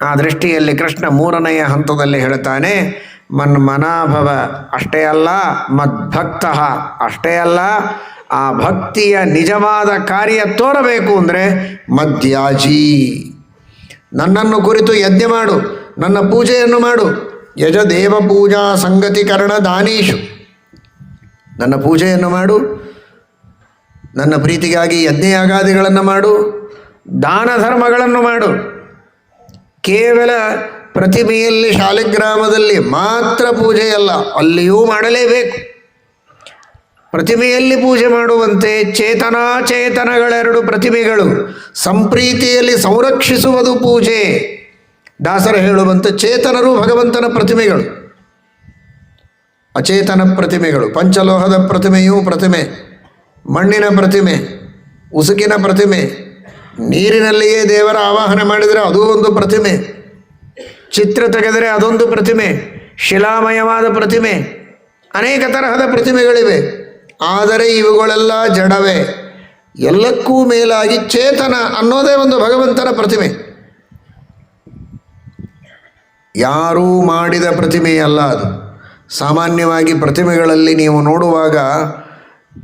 ಆ ದೃಷ್ಟಿಯಲ್ಲಿ ಕೃಷ್ಣ ಮೂರನೆಯ ಹಂತದಲ್ಲಿ ಹೇಳ್ತಾನೆ ಮನ್ ಮನಾಭವ ಅಷ್ಟೇ ಅಲ್ಲ, ಮದ್ಭಕ್ತ ಅಷ್ಟೇ ಅಲ್ಲ, ಆ ಭಕ್ತಿಯ ನಿಜವಾದ ಕಾರ್ಯ ತೋರಬೇಕು ಅಂದರೆ ಮದ್ಯಾಜಿ. ನನ್ನನ್ನು ಕುರಿತು ಯಜ್ಞ ಮಾಡು, ನನ್ನ ಪೂಜೆಯನ್ನು ಮಾಡು, ಯಜ ದೇವ ಪೂಜಾ ಸಂಗತಿಕರಣ ದಾನೀಶು. ನನ್ನ ಪೂಜೆಯನ್ನು ಮಾಡು, ನನ್ನ ಪ್ರೀತಿಗಾಗಿ ಯಜ್ಞಯಾಗಾದಿಗಳನ್ನು ಮಾಡು ದಾನ ಧರ್ಮಗಳನ್ನು ಮಾಡು. ಕೇವಲ ಪ್ರತಿಮೆಯಲ್ಲಿ ಶಾಲಿಗ್ರಾಮದಲ್ಲಿ ಮಾತ್ರ ಪೂಜೆಯಲ್ಲ ಅಲ್ಲಿಯೂ ಮಾಡಲೇಬೇಕು. ಪ್ರತಿಮೆಯಲ್ಲಿ ಪೂಜೆ ಮಾಡುವಂತೆ ಚೇತನಾಚೇತನಗಳೆರಡು ಪ್ರತಿಮೆಗಳು ಸಂಪ್ರೀತಿಯಲ್ಲಿ ಸಂರಕ್ಷಿಸುವುದು ಪೂಜೆ. ದಾಸರ ಹೇಳುವಂತೆ ಚೇತನರು ಭಗವಂತನ ಪ್ರತಿಮೆಗಳು. ಅಚೇತನ ಪ್ರತಿಮೆಗಳು, ಪಂಚಲೋಹದ ಪ್ರತಿಮೆಯೂ ಪ್ರತಿಮೆ, ಮಣ್ಣಿನ ಪ್ರತಿಮೆ, ಉಸುಕಿನ ಪ್ರತಿಮೆ ನೀರಿನಲ್ಲಿಯೇ ದೇವರ ಆವಾಹನೆ ಮಾಡಿದರೆ ಅದೂ ಒಂದು ಪ್ರತಿಮೆ. ಚಿತ್ರ ತೆಗೆದರೆ ಅದೊಂದು ಪ್ರತಿಮೆ. ಶಿಲಾಮಯವಾದ ಪ್ರತಿಮೆ. ಅನೇಕ ತರಹದ ಪ್ರತಿಮೆಗಳಿವೆ. ಆದರೆ ಇವುಗಳೆಲ್ಲ ಜಡವೇ. ಎಲ್ಲಕ್ಕೂ ಮೇಲಾಗಿ ಚೇತನ ಅನ್ನೋದೇ ಒಂದು ಭಗವಂತನ ಪ್ರತಿಮೆ. ಯಾರೂ ಮಾಡಿದ ಪ್ರತಿಮೆಯಲ್ಲ ಅದು. ಸಾಮಾನ್ಯವಾಗಿ ಪ್ರತಿಮೆಗಳಲ್ಲಿ ನೀವು ನೋಡುವಾಗ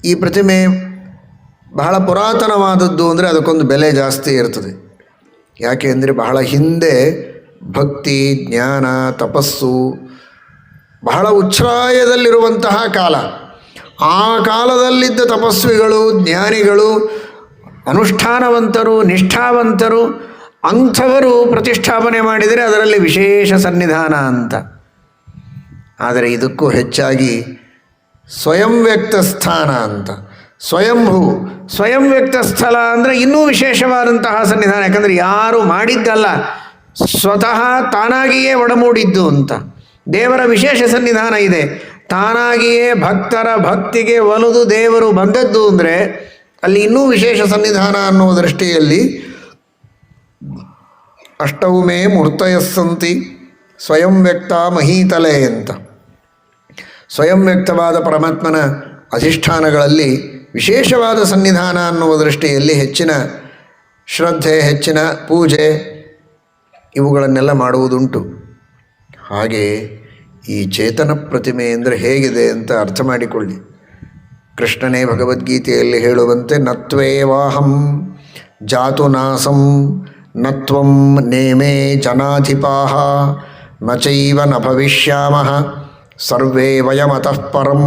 ಈ ಪ್ರತಿಮೆ ಬಹಳ ಪುರಾತನವಾದದ್ದು ಅಂದರೆ ಅದಕ್ಕೊಂದು ಬೆಲೆ ಜಾಸ್ತಿ ಇರ್ತದೆ. ಯಾಕೆ ಅಂದರೆ ಬಹಳ ಹಿಂದೆ ಭಕ್ತಿ, ಜ್ಞಾನ, ತಪಸ್ಸು, ಬಹಳ ಉಚ್ಛ್ರಾಯದಲ್ಲಿರುವಂತಹ ಕಾಲ. ಆ ಕಾಲದಲ್ಲಿದ್ದ ತಪಸ್ವಿಗಳು, ಜ್ಞಾನಿಗಳು, ಅನುಷ್ಠಾನವಂತರು, ನಿಷ್ಠಾವಂತರು, ಅಂಥವರು ಪ್ರತಿಷ್ಠಾಪನೆ ಮಾಡಿದರೆ ಅದರಲ್ಲಿ ವಿಶೇಷ ಸನ್ನಿಧಾನ ಅಂತ. ಆದರೆ ಇದಕ್ಕೂ ಹೆಚ್ಚಾಗಿ ಸ್ವಯಂ ವ್ಯಕ್ತ ಸ್ಥಾನ ಅಂತ. ಸ್ವಯಂಭೂ ಸ್ವಯಂ ವ್ಯಕ್ತ ಸ್ಥಳ ಅಂದರೆ ಇನ್ನೂ ವಿಶೇಷವಾದಂತಹ ಸನ್ನಿಧಾನ. ಯಾಕಂದರೆ ಯಾರು ಮಾಡಿದ್ದಲ್ಲ, ಸ್ವತಃ ತಾನಾಗಿಯೇ ಒಡಮೂಡಿದ್ದು ಅಂತ. ದೇವರ ವಿಶೇಷ ಸನ್ನಿಧಾನ ಇದೆ. ತಾನಾಗಿಯೇ ಭಕ್ತರ ಭಕ್ತಿಗೆ ಒಲಿದು ದೇವರು ಬಂದದ್ದು ಅಂದರೆ ಅಲ್ಲಿ ಇನ್ನೂ ವಿಶೇಷ ಸನ್ನಿಧಾನ ಅನ್ನುವ ದೃಷ್ಟಿಯಲ್ಲಿ ಅಷ್ಟೌಮೇ ಮೂರ್ತಯಸ್ಸಂತಿ ಸ್ವಯಂ ವ್ಯಕ್ತ ಮಹೀತಲೆ ಅಂತ. ಸ್ವಯಂ ವ್ಯಕ್ತವಾದ ಪರಮಾತ್ಮನ ಅಧಿಷ್ಠಾನಗಳಲ್ಲಿ ವಿಶೇಷವಾದ ಸನ್ನಿಧಾನ ಅನ್ನುವ ದೃಷ್ಟಿಯಲ್ಲಿ ಹೆಚ್ಚಿನ ಶ್ರದ್ಧೆ, ಹೆಚ್ಚಿನ ಪೂಜೆ ಇವುಗಳನ್ನೆಲ್ಲ ಮಾಡುವುದುಂಟು. ಹಾಗೆ ಈ ಚೇತನ ಪ್ರತಿಮೆ ಅಂದರೆ ಹೇಗಿದೆ ಅಂತ ಅರ್ಥ ಮಾಡಿಕೊಳ್ಳಿ. ಕೃಷ್ಣನೇ ಭಗವದ್ಗೀತೆಯಲ್ಲಿ ಹೇಳುವಂತೆ, ನತ್ವೇವಾಹಂ ಜಾತು ನಾಸಂ, ನತ್ವಂ ನೇಮೇ ಜನಾಧಿಪಾಹ ನಚೈವ ಚೈವ ನ ಭವಿಷ್ಯಾಮ, ಸರ್ವೇ ವಯಮತಃ ಪರಂ.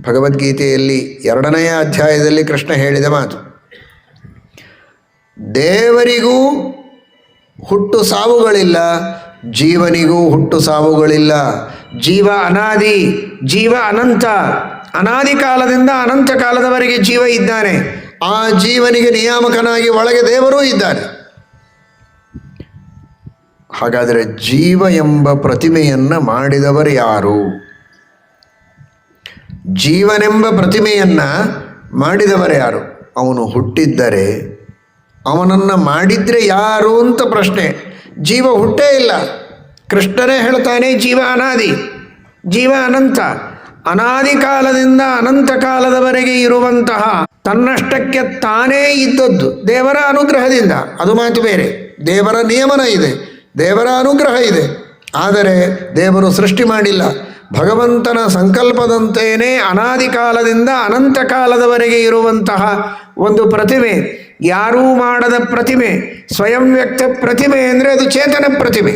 ಭಗವದ್ಗೀತೆಯಲ್ಲಿ ಎರಡನೆಯ ಅಧ್ಯಾಯದಲ್ಲಿ ಕೃಷ್ಣ ಹೇಳಿದ ಮಾತು, ದೇವರಿಗೂ ಹುಟ್ಟು ಸಾವುಗಳಿಲ್ಲ, ಜೀವನಿಗೂ ಹುಟ್ಟು ಸಾವುಗಳಿಲ್ಲ. ಜೀವ ಅನಾದಿ, ಜೀವ ಅನಂತ, ಅನಾದಿ ಕಾಲದಿಂದ ಅನಂತ ಕಾಲದವರೆಗೆ ಜೀವ ಇದ್ದಾನೆ. ಆ ಜೀವನಿಗೆ ನಿಯಾಮಕನಾಗಿ ಒಳಗೆ ದೇವರೂ ಇದ್ದಾನೆ. ಹಾಗಾದರೆ ಜೀವ ಎಂಬ ಪ್ರತಿಮೆಯನ್ನು ಮಾಡಿದವರು ಯಾರು? ಜೀವನೆಂಬ ಪ್ರತಿಮೆಯನ್ನು ಮಾಡಿದವರು ಯಾರು? ಅವನು ಹುಟ್ಟಿದ್ದರೆ ಅವನನ್ನು ಮಾಡಿದರೆ ಯಾರು ಅಂತ ಪ್ರಶ್ನೆ. ಜೀವ ಹುಟ್ಟೇ ಇಲ್ಲ. ಕೃಷ್ಣನೇ ಹೇಳ್ತಾನೆ ಜೀವ ಅನಾದಿ, ಜೀವ ಅನಂತ. ಅನಾದಿ ಕಾಲದಿಂದ ಅನಂತ ಕಾಲದವರೆಗೆ ಇರುವಂತಹ ತನ್ನಷ್ಟಕ್ಕೆ ತಾನೇ ಇದ್ದದ್ದು ದೇವರ ಅನುಗ್ರಹದಿಂದ. ಅದು ಮಾತು ಬೇರೆ. ದೇವರ ನಿಯಮನ ಇದೆ, ದೇವರ ಅನುಗ್ರಹ ಇದೆ. ಆದರೆ ದೇವರು ಸೃಷ್ಟಿ ಮಾಡಿಲ್ಲ. ಭಗವಂತನ ಸಂಕಲ್ಪದಂತೆಯೇ ಅನಾದಿ ಕಾಲದಿಂದ ಅನಂತ ಕಾಲದವರೆಗೆ ಇರುವಂತಹ ಒಂದು ಪ್ರತಿಮೆ. ಯಾರೂ ಮಾಡದ ಪ್ರತಿಮೆ, ಸ್ವಯಂ ವ್ಯಕ್ತ ಪ್ರತಿಮೆ ಅಂದರೆ ಅದು ಚೇತನ ಪ್ರತಿಮೆ.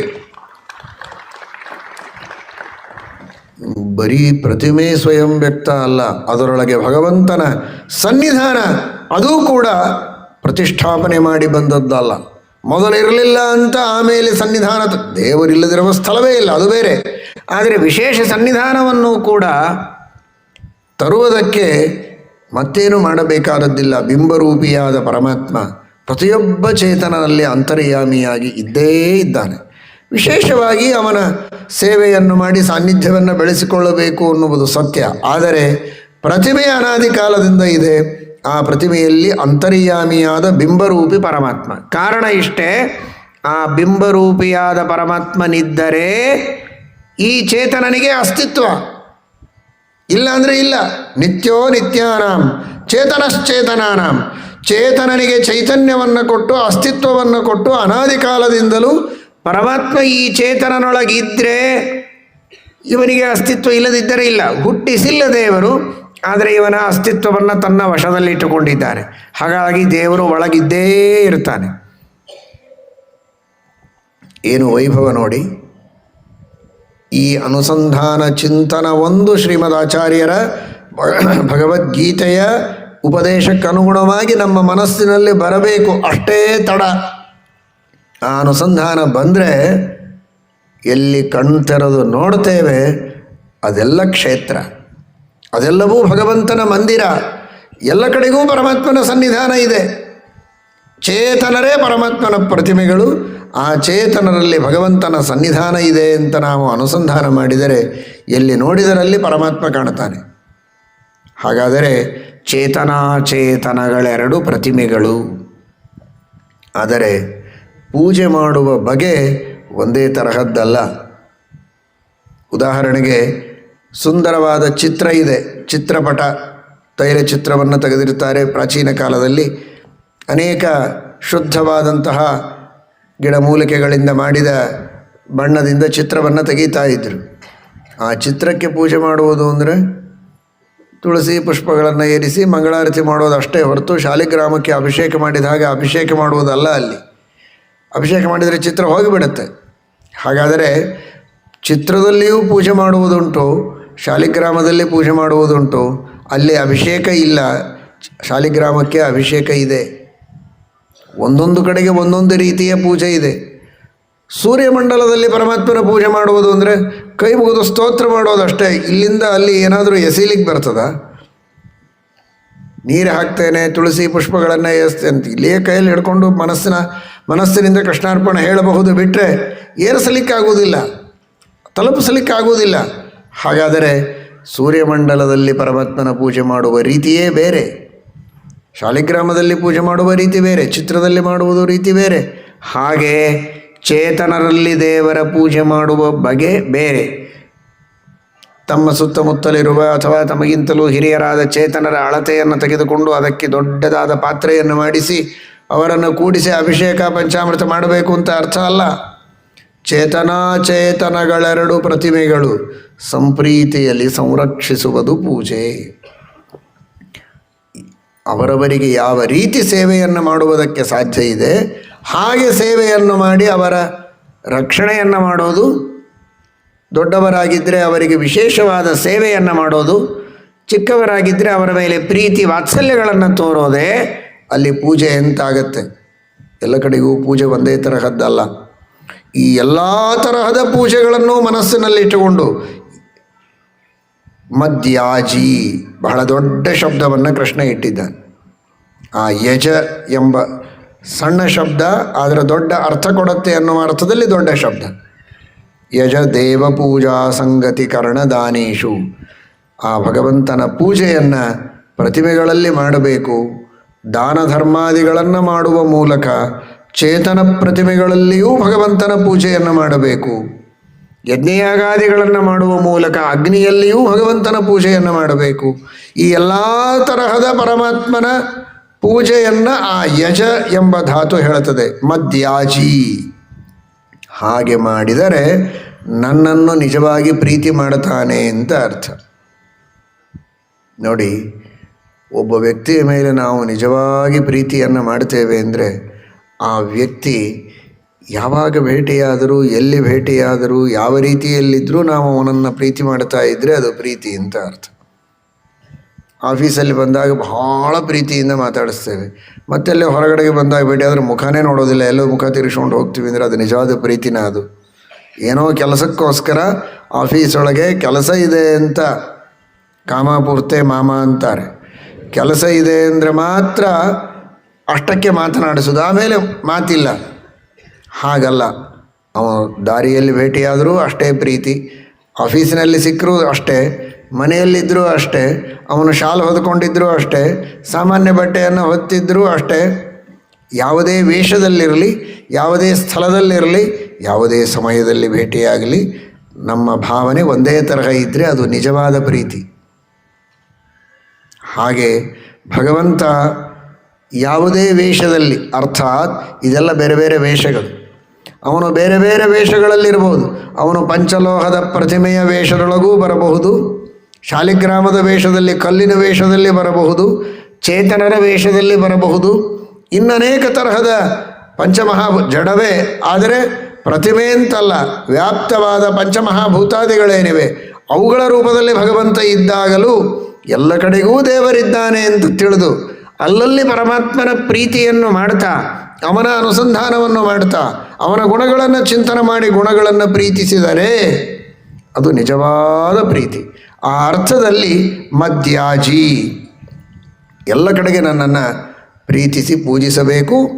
ಬರೀ ಪ್ರತಿಮೆ ಸ್ವಯಂ ವ್ಯಕ್ತ ಅಲ್ಲ, ಅದರೊಳಗೆ ಭಗವಂತನ ಸನ್ನಿಧಾನ, ಅದೂ ಕೂಡ ಪ್ರತಿಷ್ಠಾಪನೆ ಮಾಡಿ ಬಂದದ್ದಲ್ಲ. ಮೊದಲಿರಲಿಲ್ಲ ಅಂತ ಆಮೇಲೆ ಸನ್ನಿಧಾನ ದೇವರಿಲ್ಲದಿರುವ ಸ್ಥಳವೇ ಇಲ್ಲ, ಅದು ಬೇರೆ. ಆದರೆ ವಿಶೇಷ ಸನ್ನಿಧಾನವನ್ನು ಕೂಡ ತರುವುದಕ್ಕೆ ಮತ್ತೇನು ಮಾಡಬೇಕಾದದ್ದಿಲ್ಲ. ಬಿಂಬರೂಪಿಯಾದ ಪರಮಾತ್ಮ ಪ್ರತಿಯೊಬ್ಬ ಚೇತನನಲ್ಲಿ ಅಂತರ್ಯಾಮಿಯಾಗಿ ಇದ್ದೇ ಇದ್ದಾನೆ. ವಿಶೇಷವಾಗಿ ಅವನ ಸೇವೆಯನ್ನು ಮಾಡಿ ಸಾನ್ನಿಧ್ಯವನ್ನು ಬೆಳೆಸಿಕೊಳ್ಳಬೇಕು ಅನ್ನುವುದು ಸತ್ಯ. ಆದರೆ ಪ್ರತಿಭೆ ಅನಾದಿ ಕಾಲದಿಂದ ಇದೆ. ಆ ಪ್ರತಿಮೆಯಲ್ಲಿ ಅಂತರ್ಯಾಮಿಯಾದ ಬಿಂಬರೂಪಿ ಪರಮಾತ್ಮ. ಕಾರಣ ಇಷ್ಟೇ, ಆ ಬಿಂಬರೂಪಿಯಾದ ಪರಮಾತ್ಮನಿದ್ದರೆ ಈ ಚೇತನನಿಗೆ ಅಸ್ತಿತ್ವ. ಇಲ್ಲ ಅಂದರೆ ಇಲ್ಲ. ನಿತ್ಯೋ ನಿತ್ಯಾನಾಂ, ಚೇತನಶ್ಚೇತನಾನಾಂ. ಚೇತನನಿಗೆ ಚೈತನ್ಯವನ್ನು ಕೊಟ್ಟು, ಅಸ್ತಿತ್ವವನ್ನು ಕೊಟ್ಟು ಅನಾದಿ ಕಾಲದಿಂದಲೂ ಪರಮಾತ್ಮ ಈ ಚೇತನನೊಳಗಿದ್ದರೆ ಇವನಿಗೆ ಅಸ್ತಿತ್ವ ಇಲ್ಲದಿದ್ದರೆ ಇಲ್ಲ. ಹುಟ್ಟಿಸಿಲ್ಲ ದೇವರು ಆದರೆ ಇವನ ಅಸ್ತಿತ್ವವನ್ನು ತನ್ನ ವಶದಲ್ಲಿಟ್ಟುಕೊಂಡಿದ್ದಾನೆ ಹಾಗಾಗಿ ದೇವರು ಒಳಗಿದ್ದೇ ಇರ್ತಾನೆ ಏನು ವೈಭವ ನೋಡಿ. ಈ ಅನುಸಂಧಾನ ಚಿಂತನ ಒಂದು ಶ್ರೀಮದ್ ಆಚಾರ್ಯರ ಭಗವದ್ಗೀತೆಯ ಉಪದೇಶಕ್ಕನುಗುಣವಾಗಿ ನಮ್ಮ ಮನಸ್ಸಿನಲ್ಲಿ ಬರಬೇಕು. ಅಷ್ಟೇ ತಡ. ಆ ಅನುಸಂಧಾನ ಬಂದರೆ ಎಲ್ಲಿ ಕಣ್ ತೆರೆದು ನೋಡ್ತೇವೆ ಅದೆಲ್ಲ ಕ್ಷೇತ್ರ. ಅದೆಲ್ಲವೂ ಭಗವಂತನ ಮಂದಿರ. ಎಲ್ಲ ಕಡೆಗೂ ಪರಮಾತ್ಮನ ಸನ್ನಿಧಾನ ಇದೆ. ಚೇತನರೇ ಪರಮಾತ್ಮನ ಪ್ರತಿಮೆಗಳು. ಆ ಚೇತನರಲ್ಲಿ ಭಗವಂತನ ಸನ್ನಿಧಾನ ಇದೆ ಅಂತ ನಾವು ಅನುಸಂಧಾನ ಮಾಡಿದರೆ ಎಲ್ಲಿ ನೋಡಿದರಲ್ಲಿ ಪರಮಾತ್ಮ ಕಾಣುತ್ತಾನೆ ಹಾಗಾದರೆ ಚೇತನಾಚೇತನಗಳೆರಡು ಪ್ರತಿಮೆಗಳು. ಆದರೆ ಪೂಜೆ ಮಾಡುವ ಬಗೆ ಒಂದೇ ತರಹದ್ದಲ್ಲ. ಉದಾಹರಣೆಗೆ ಸುಂದರವಾದ ಚಿತ್ರ ಇದೆ. ಚಿತ್ರಪಟ ತೈಲ ಚಿತ್ರವನ್ನು ತೆಗೆದಿರುತ್ತಾರೆ. ಪ್ರಾಚೀನ ಕಾಲದಲ್ಲಿ ಅನೇಕ ಶುದ್ಧವಾದಂತಹ ಗಿಡಮೂಲಿಕೆಗಳಿಂದ ಮಾಡಿದ ಬಣ್ಣದಿಂದ ಚಿತ್ರವನ್ನು ತೆಗೀತಾ ಇದ್ದರು ಆ ಚಿತ್ರಕ್ಕೆ ಪೂಜೆ ಮಾಡುವುದು ಅಂದರೆ ತುಳಸಿ ಪುಷ್ಪಗಳನ್ನು ಏರಿಸಿ ಮಂಗಳಾರತಿ ಮಾಡೋದು ಅಷ್ಟೇ ಹೊರತು ಶಾಲಿಗ್ರಾಮಕ್ಕೆ ಅಭಿಷೇಕ ಮಾಡಿದ ಹಾಗೆ ಅಭಿಷೇಕ ಮಾಡುವುದಲ್ಲ ಅಲ್ಲಿ. ಅಭಿಷೇಕ ಮಾಡಿದರೆ ಚಿತ್ರ ಹೋಗಿಬಿಡುತ್ತೆ. ಹಾಗಾದರೆ ಚಿತ್ರದಲ್ಲಿಯೂ ಪೂಜೆ ಮಾಡುವುದುಂಟು. ಶಾಲಿಗ್ರಾಮದಲ್ಲಿ ಪೂಜೆ ಮಾಡುವುದುಂಟು. ಅಲ್ಲಿ ಅಭಿಷೇಕ ಇಲ್ಲ. ಶಾಲಿಗ್ರಾಮಕ್ಕೆ ಅಭಿಷೇಕ ಇದೆ. ಒಂದೊಂದು ಕಡೆಗೆ ಒಂದೊಂದು ರೀತಿಯ ಪೂಜೆ ಇದೆ. ಸೂರ್ಯಮಂಡಲದಲ್ಲಿ ಪರಮಾತ್ಮನ ಪೂಜೆ ಮಾಡುವುದು ಅಂದರೆ ಕೈ ಮುಗಿದು ಸ್ತೋತ್ರ ಮಾಡೋದಷ್ಟೇ ಇಲ್ಲಿಂದ ಅಲ್ಲಿ ಏನಾದರೂ ಎಸೀಲಿಕ್ಕೆ ಬರ್ತದ? ನೀರು ಹಾಕ್ತೇನೆ, ತುಳಸಿ ಪುಷ್ಪಗಳನ್ನು ಅಂತ ಇಲ್ಲಿಯೇ ಕೈಯಲ್ಲಿ ಹಿಡ್ಕೊಂಡು ಮನಸ್ಸಿನ, ಮನಸ್ಸಿನಿಂದ ಕೃಷ್ಣಾರ್ಪಣೆ ಹೇಳಬಹುದು ಬಿಟ್ಟರೆ ಏರಿಸಲಿಕ್ಕಾಗುವುದಿಲ್ಲ. ತಲುಪಿಸಲಿಕ್ಕಾಗುವುದಿಲ್ಲ. ಹಾಗಾದರೆ ಸೂರ್ಯಮಂಡಲದಲ್ಲಿ ಪರಮಾತ್ಮನ ಪೂಜೆ ಮಾಡುವ ರೀತಿಯೇ ಬೇರೆ. ಶಾಲಿಗ್ರಾಮದಲ್ಲಿ ಪೂಜೆ ಮಾಡುವ ರೀತಿ ಬೇರೆ, ಚಿತ್ರದಲ್ಲಿ ಮಾಡುವುದು ರೀತಿ ಬೇರೆ. ಹಾಗೆ ಚೇತನರಲ್ಲಿ ದೇವರ ಪೂಜೆ ಮಾಡುವ ಬಗೆ ಬೇರೆ. ತಮ್ಮ ಸುತ್ತಮುತ್ತಲಿರುವ ಅಥವಾ ತಮಗಿಂತಲೂ ಹಿರಿಯರಾದ ಚೇತನರ ಅಳತೆಯನ್ನು ತೆಗೆದುಕೊಂಡು ಅದಕ್ಕೆ ದೊಡ್ಡದಾದ ಪಾತ್ರೆಯನ್ನು ಮಾಡಿಸಿ ಅವರನ್ನು ಕೂಡಿಸಿ ಅಭಿಷೇಕ, ಪಂಚಾಮೃತ ಮಾಡಬೇಕು ಅಂತ ಅರ್ಥ ಅಲ್ಲ. ಚೇತನಾಚೇತನಗಳೆರಡು ಪ್ರತಿಮೆಗಳು ಸಂಪ್ರೀತಿಯಲ್ಲಿ ಸಂರಕ್ಷಿಸುವುದು ಪೂಜೆ. ಅವರವರಿಗೆ ಯಾವ ರೀತಿ ಸೇವೆಯನ್ನು ಮಾಡುವುದಕ್ಕೆ ಸಾಧ್ಯ ಇದೆ, ಹಾಗೆ ಸೇವೆಯನ್ನು ಮಾಡಿ ಅವರ ರಕ್ಷಣೆಯನ್ನು ಮಾಡೋದು, ದೊಡ್ಡವರಾಗಿದ್ದರೆ ಅವರಿಗೆ ವಿಶೇಷವಾದ ಸೇವೆಯನ್ನು ಮಾಡೋದು, ಚಿಕ್ಕವರಾಗಿದ್ದರೆ ಅವರ ಮೇಲೆ ಪ್ರೀತಿ ವಾತ್ಸಲ್ಯಗಳನ್ನು ತೋರೋದೇ ಅಲ್ಲಿ ಪೂಜೆ ಎಂತಾಗತ್ತೆ. ಎಲ್ಲ ಕಡೆಗೂ ಪೂಜೆ ಒಂದೇ ತರಹದ್ದಲ್ಲ. ಈ ಎಲ್ಲ ತರಹದ ಪೂಜೆಗಳನ್ನು ಮನಸ್ಸಿನಲ್ಲಿಟ್ಟುಕೊಂಡು ಮದ್ಯಾಜಿ ಬಹಳ ದೊಡ್ಡ ಶಬ್ದವನ್ನು ಕೃಷ್ಣ ಇಟ್ಟಿದ್ದಾನೆ. ಆ ಯಜ ಎಂಬ ಸಣ್ಣ ಶಬ್ದ ಆದರೆ ದೊಡ್ಡ ಅರ್ಥ ಕೊಡುತ್ತೆ ಅನ್ನುವ ಅರ್ಥದಲ್ಲಿ ದೊಡ್ಡ ಶಬ್ದ. ಯಜ ದೇವ ಪೂಜಾ ಸಂಗತಿ ಕರ್ಣ ಕರ್ಣದಾನೇಶು ಆ ಭಗವಂತನ ಪೂಜೆಯನ್ನು ಪ್ರತಿಮೆಗಳಲ್ಲಿ ಮಾಡಬೇಕು. ದಾನ ಧರ್ಮಾದಿಗಳನ್ನು ಮಾಡುವ ಮೂಲಕ ಚೇತನ ಪ್ರತಿಮೆಗಳಲ್ಲಿಯೂ ಭಗವಂತನ ಪೂಜೆಯನ್ನು ಮಾಡಬೇಕು. ಯಜ್ಞಯಾಗಾದಿಗಳನ್ನು ಮಾಡುವ ಮೂಲಕ ಅಗ್ನಿಯಲ್ಲಿಯೂ ಭಗವಂತನ ಪೂಜೆಯನ್ನು ಮಾಡಬೇಕು. ಈ ಎಲ್ಲ ತರಹದ ಪರಮಾತ್ಮನ ಪೂಜೆಯನ್ನು ಆ ಯಜ ಎಂಬ ಧಾತು ಹೇಳುತ್ತದೆ. ಮದ್ಯಾಜಿ. ಹಾಗೆ ಮಾಡಿದರೆ ನನ್ನನ್ನು ನಿಜವಾಗಿ ಪ್ರೀತಿ ಮಾಡುತ್ತಾನೆ ಅಂತ ಅರ್ಥ. ನೋಡಿ, ಒಬ್ಬ ವ್ಯಕ್ತಿಯ ಮೇಲೆ ನಾವು ನಿಜವಾಗಿ ಪ್ರೀತಿಯನ್ನು ಮಾಡ್ತೇವೆ ಅಂದರೆ ಆ ವ್ಯಕ್ತಿ ಯಾವಾಗ ಭೇಟಿಯಾದರೂ, ಎಲ್ಲಿ ಭೇಟಿಯಾದರೂ, ಯಾವ ರೀತಿಯಲ್ಲಿದ್ದರೂ ನಾವು ಅವನನ್ನು ಪ್ರೀತಿ ಮಾಡ್ತಾ ಇದ್ದರೆ ಅದು ಪ್ರೀತಿ ಅಂತ ಅರ್ಥ. ಆಫೀಸಲ್ಲಿ ಬಂದಾಗ ಬಹಳ ಪ್ರೀತಿಯಿಂದ ಮಾತಾಡಿಸ್ತೇವೆ. ಮತ್ತೆಲ್ಲೇ ಹೊರಗಡೆಗೆ ಬಂದಾಗ ಭೇಟಿ ಆದರೆ ಮುಖನೇ ನೋಡೋದಿಲ್ಲ, ಎಲ್ಲೋ ಮುಖ ತೀರಿಸ್ಕೊಂಡು ಹೋಗ್ತೀವಿ ಅಂದರೆ ಅದು ನಿಜವಾದ ಪ್ರೀತಿನ ಅದು. ಏನೋ ಕೆಲಸಕ್ಕೋಸ್ಕರ ಆಫೀಸ್ ಒಳಗೆ ಕೆಲಸ ಇದೆ ಅಂತ ಕಾಮಾಪೂರ್ತೆ ಮಾಮ ಅಂತಾರೆ. ಕೆಲಸ ಇದೆ ಅಂದರೆ ಮಾತ್ರ ಅಷ್ಟಕ್ಕೆ ಮಾತನಾಡಿಸೋದು. ಆಮೇಲೆ ಮಾತಿಲ್ಲ. ಹಾಗಲ್ಲ. ಅವನು ದಾರಿಯಲ್ಲಿ ಭೇಟಿಯಾದರೂ ಅಷ್ಟೇ ಪ್ರೀತಿ. ಆಫೀಸಿನಲ್ಲಿ ಸಿಕ್ಕರೂ ಅಷ್ಟೇ. ಮನೆಯಲ್ಲಿದ್ದರೂ ಅಷ್ಟೇ. ಅವನು ಶಾಲು ಹೊದ್ಕೊಂಡಿದ್ದರೂ ಅಷ್ಟೇ. ಸಾಮಾನ್ಯ ಬಟ್ಟೆಯನ್ನು ಹೊತ್ತಿದ್ದರೂ ಅಷ್ಟೇ. ಯಾವುದೇ ವೇಷದಲ್ಲಿರಲಿ, ಯಾವುದೇ ಸ್ಥಳದಲ್ಲಿರಲಿ, ಯಾವುದೇ ಸಮಯದಲ್ಲಿ ಭೇಟಿಯಾಗಲಿ, ನಮ್ಮ ಭಾವನೆ ಒಂದೇ ತರಹ ಇದ್ದರೆ ಅದು ನಿಜವಾದ ಪ್ರೀತಿ. ಹಾಗೆ ಭಗವಂತ ಯಾವುದೇ ವೇಷದಲ್ಲಿ, ಅರ್ಥಾತ್ ಇದೆಲ್ಲ ಬೇರೆ ಬೇರೆ ವೇಷಗಳು. ಅವನು ಬೇರೆ ಬೇರೆ ವೇಷಗಳಲ್ಲಿರಬಹುದು ಅವನು ಪಂಚಲೋಹದ ಪ್ರತಿಮೆಯ ವೇಷದೊಳಗೂ ಬರಬಹುದು, ಶಾಲಿಗ್ರಾಮದ ವೇಷದಲ್ಲಿ, ಕಲ್ಲಿನ ವೇಷದಲ್ಲಿ ಬರಬಹುದು, ಚೇತನರ ವೇಷದಲ್ಲಿ ಬರಬಹುದು. ಇನ್ನನೇಕ ತರಹದ ಪಂಚಮಹಾ ಜಡವೇ, ಆದರೆ ಪ್ರತಿಮೆ ಅಂತಲ್ಲ ವ್ಯಾಪ್ತವಾದ ಪಂಚಮಹಾಭೂತಾದಿಗಳೇನಿವೆ, ಅವುಗಳ ರೂಪದಲ್ಲಿ ಭಗವಂತ ಇದ್ದಾಗಲೂ ಎಲ್ಲ ಕಡೆಗೂ ದೇವರಿದ್ದಾನೆ ಅಂತ ತಿಳಿದು ಅಲ್ಲಲ್ಲಿ ಪರಮಾತ್ಮನ ಪ್ರೀತಿಯನ್ನು ಮಾಡ್ತಾ, ಅವನ ಅನುಸಂಧಾನವನ್ನು ಮಾಡ್ತಾ, ಅವನ ಗುಣಗಳನ್ನು ಚಿಂತನೆ ಮಾಡಿ ಗುಣಗಳನ್ನು ಪ್ರೀತಿಸಿದರೆ ಅದು ನಿಜವಾದ ಪ್ರೀತಿ. ಆ ಅರ್ಥದಲ್ಲಿ ಮದ್ಯಾಜಿ. ಎಲ್ಲ ಕಡೆಗೆ ನನ್ನನ್ನು ಪ್ರೀತಿಸಿ ಪೂಜಿಸಬೇಕು.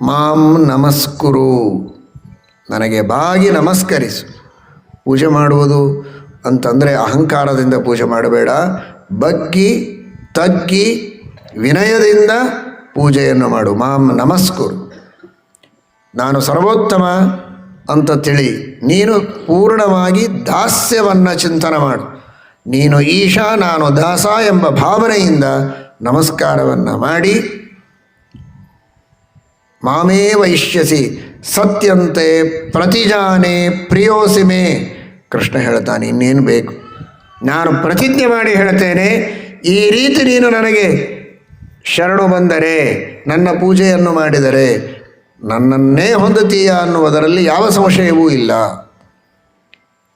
ಮಾಂ ನಮಸ್ಕುರು. ನನಗೆ ಬಾಗಿ ನಮಸ್ಕರಿಸು. ಪೂಜೆ ಮಾಡುವುದು ಅಂತಂದರೆ ಅಹಂಕಾರದಿಂದ ಪೂಜೆ ಮಾಡಬೇಡ. ಬಗ್ಗಿ, ತಗ್ಗಿ ವಿನಯದಿಂದ ಪೂಜೆಯನ್ನು ಮಾಡು. ಮಾಂ ನಮಸ್ಕುರು. ನಾನು ಸರ್ವೋತ್ತಮ ಅಂತ ತಿಳಿ, ನೀನು ಪೂರ್ಣವಾಗಿ ದಾಸ್ಯವನ್ನು ಚಿಂತನೆ ಮಾಡು. ನೀನು ಈಶಾ, ನಾನು ದಾಸ ಎಂಬ ಭಾವನೆಯಿಂದ ನಮಸ್ಕಾರವನ್ನು ಮಾಡಿ. ಮಾಮೇ ವೈಶ್ಯಸಿ, ಸತ್ಯಂತೆ ಪ್ರತಿಜಾನೆ ಪ್ರಿಯೋಸಿಮೆ ಕೃಷ್ಣ ಹೇಳ್ತಾನೆ, ಇನ್ನೇನು ಬೇಕು? ನಾನು ಪ್ರತಿಜ್ಞೆ ಮಾಡಿ ಹೇಳ್ತೇನೆ, ಈ ರೀತಿ ನೀನು ನನಗೆ ಶರಣು ಬಂದರೆ ನನ್ನ ಪೂಜೆಯನ್ನು ಮಾಡಿದರೆ ನನ್ನನ್ನೇ ಹೊಂದುತ್ತೀಯ ಅನ್ನುವುದರಲ್ಲಿ ಯಾವ ಸಂಶಯವೂ ಇಲ್ಲ.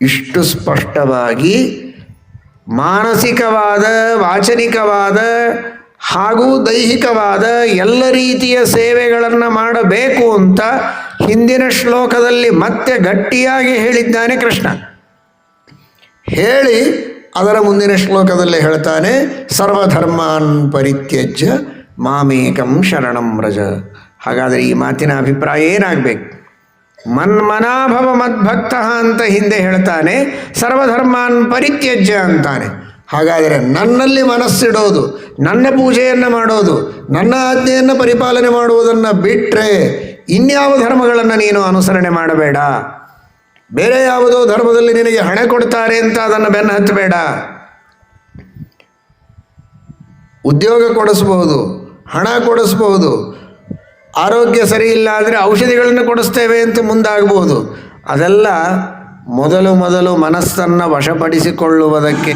ಇಷ್ಟು ಸ್ಪಷ್ಟವಾಗಿ ಮಾನಸಿಕವಾದ, ವಾಚನಿಕವಾದ ಹಾಗೂ ದೈಹಿಕವಾದ ಎಲ್ಲ ರೀತಿಯ ಸೇವೆಗಳನ್ನು ಮಾಡಬೇಕು ಅಂತ ಹಿಂದಿನ ಶ್ಲೋಕದಲ್ಲಿ ಮತ್ತೆ ಗಟ್ಟಿಯಾಗಿ ಹೇಳಿದ್ದಾನೆ ಕೃಷ್ಣ. ಹೇಳಿ ಅದರ ಮುಂದಿನ ಶ್ಲೋಕದಲ್ಲಿ ಹೇಳ್ತಾನೆ, ಸರ್ವಧರ್ಮಾನ್ ಪರಿತ್ಯಜ್ಯ, ಮಾಮೇಕಂ ಶರಣಂ ರಜ ಹಾಗಾದರೆ ಈ ಮಾತಿನ ಅಭಿಪ್ರಾಯ ಏನಾಗಬೇಕು? ಮನ್ಮನಾಭವ ಮದ್ಭಕ್ತ ಅಂತ ಹಿಂದೆ ಹೇಳ್ತಾನೆ, ಸರ್ವಧರ್ಮಾನ್ ಪರಿತ್ಯಜ್ಯ ಅಂತಾನೆ. ಹಾಗಾದರೆ ನನ್ನಲ್ಲಿ ಮನಸ್ಸಿಡೋದು, ನನ್ನ ಪೂಜೆಯನ್ನು ಮಾಡೋದು, ನನ್ನ ಆಜ್ಞೆಯನ್ನು ಪರಿಪಾಲನೆ ಮಾಡುವುದನ್ನು ಬಿಟ್ಟರೆ ಇನ್ಯಾವ ಧರ್ಮಗಳನ್ನು ನೀನು ಅನುಸರಣೆ ಮಾಡಬೇಡ? ಬೇರೆ ಯಾವುದೋ ಧರ್ಮದಲ್ಲಿ ನಿನಗೆ ಹಣ ಕೊಡ್ತಾರೆ ಅಂತ ಅದನ್ನು ಬೆನ್ನು ಹತ್ತಬೇಡ ಉದ್ಯೋಗ ಕೊಡಿಸಬಹುದು, ಹಣ ಕೊಡಿಸಬಹುದು, ಆರೋಗ್ಯ ಸರಿ ಇಲ್ಲ ಅಂದರೆ ಔಷಧಿಗಳನ್ನು ಕೊಡಿಸ್ತೇವೆ ಅಂತ ಮುಂದಾಗಬಹುದು. ಅದೆಲ್ಲ ಮೊದಲು ಮೊದಲು ಮನಸ್ಸನ್ನು ವಶಪಡಿಸಿಕೊಳ್ಳುವುದಕ್ಕೆ